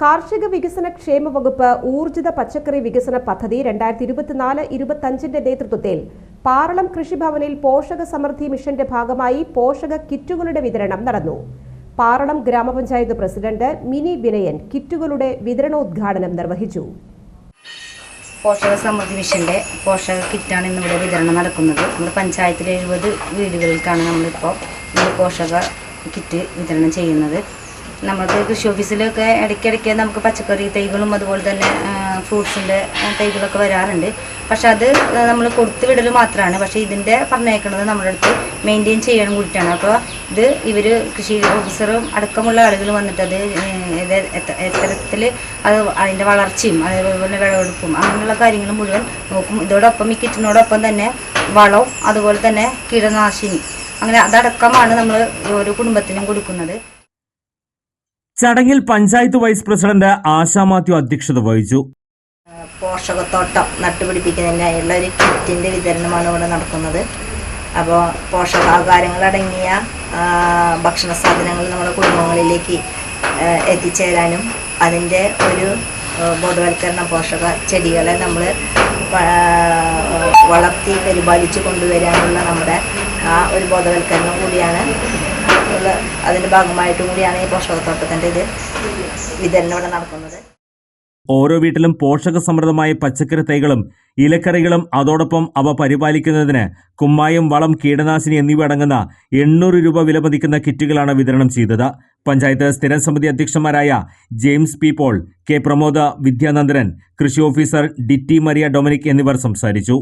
കാർഷിക വികസന ക്ഷേമ വകുപ്പ് ഊർജിത പച്ചക്കറി വികസന പദ്ധതി രണ്ടായിരത്തി ഇരുപത്തിനാല് ഇരുപത്തഞ്ചിന്റെ നേതൃത്വത്തിൽ പാറളം കൃഷിഭവനിൽ പോഷക സമൃദ്ധി മിഷന്റെ ഭാഗമായി പോഷക കിറ്റുകളുടെ വിതരണം നടന്നു. പാറളം ഗ്രാമപഞ്ചായത്ത് പ്രസിഡന്റ് മിനി വിനയൻ കിറ്റുകളുടെ വിതരണോദ്ഘാടനം നിർവഹിച്ചു. പോഷക സമൃദ്ധി മിഷന്റെ പോഷക കിറ്റാണ് ഇന്നിവിടെ വിതരണം നടക്കുന്നത്. നമ്മുടെ പഞ്ചായത്തിലെ എഴുപത് വീടുകൾക്കാണ് നമ്മളിപ്പോൾ ഈ പോഷക കിറ്റ് വിതരണം ചെയ്യുന്നത്. നമുക്ക് കൃഷി ഓഫീസിലൊക്കെ ഇടയ്ക്കിടയ്ക്ക് നമുക്ക് പച്ചക്കറി തൈകളും അതുപോലെ തന്നെ ഫ്രൂട്ട്സിന്റെ തൈകളൊക്കെ വരാറുണ്ട്. പക്ഷെ അത് നമ്മൾ കൊടുത്തു വിടൽ മാത്രമാണ് പക്ഷേ ഇതിന്റെ പറഞ്ഞേക്കുന്നത് നമ്മുടെ അടുത്ത് മെയിന്റെയിൻ ചെയ്യാൻ കൂടിയിട്ടാണ്. അപ്പോൾ ഇത് ഇവർ കൃഷി ഓഫീസറും അടക്കമുള്ള ആളുകൾ വന്നിട്ട് അത് എത്തരത്തിൽ അത് അതിന്റെ വളർച്ചയും അതേപോലെ വിളവെടുപ്പും അങ്ങനെയുള്ള കാര്യങ്ങൾ മുഴുവൻ നോക്കും. ഇതോടൊപ്പം ഈ കിറ്റിനോടൊപ്പം തന്നെ വളവും അതുപോലെ തന്നെ കീടനാശിനി. അങ്ങനെ അതടക്കമാണ് നമ്മൾ ഓരോ കുടുംബത്തിനും കൊടുക്കുന്നത്. ചടങ്ങിൽ പഞ്ചായത്ത് വൈസ് പ്രസിഡന്റ് ആശാ മാത്യു അധ്യക്ഷത വഹിച്ചു. പോഷകത്തോട്ടം നട്ടുപിടിപ്പിക്കുന്നതിനായുള്ള ഒരു കിറ്റിന്റെ വിതരണമാണ് ഇവിടെ നടക്കുന്നത്. അപ്പോൾ പോഷകാഹാരങ്ങളടങ്ങിയ ഭക്ഷണ സാധനങ്ങൾ നമ്മുടെ കുടുംബങ്ങളിലേക്ക് എത്തിച്ചേരാനും അതിന്റെ ഒരു ബോധവൽക്കരണ പോഷക ചെടികളെ നമ്മൾ വളർത്തി പരിപാലിച്ചു കൊണ്ടുവരാനുള്ള നമ്മുടെ ആ ഒരു ബോധവൽക്കരണം കൂടിയാണ് അതിന്റെ ഭാഗമായിട്ടും കൂടിയാണ് ഈ പോഷകത്തോട്ടത്തിന്റെ ഇത് വിതരണം ഇവിടെ നടക്കുന്നത്. ഓരോ വീട്ടിലും പോഷക സമൃദ്ധമായ പച്ചക്കറി തൈകളും ഇലക്കറികളും അതോടൊപ്പം അവ പരിപാലിക്കുന്നതിന് കുമ്മായം വളം കീടനാശിനി എന്നിവ അടങ്ങുന്ന എണ്ണൂറ് രൂപ വില വിലമതിക്കുന്ന കിറ്റുകളാണ് വിതരണം ചെയ്തത്. പഞ്ചായത്ത് സ്ഥിരം സമിതി അധ്യക്ഷന്മാരായ James P Paul K Pramoda Vidyanandanan കൃഷി ഓഫീസർ ഡിറ്റി മരിയ ഡൊമിനിക് എന്നിവർ സംസാരിച്ചു.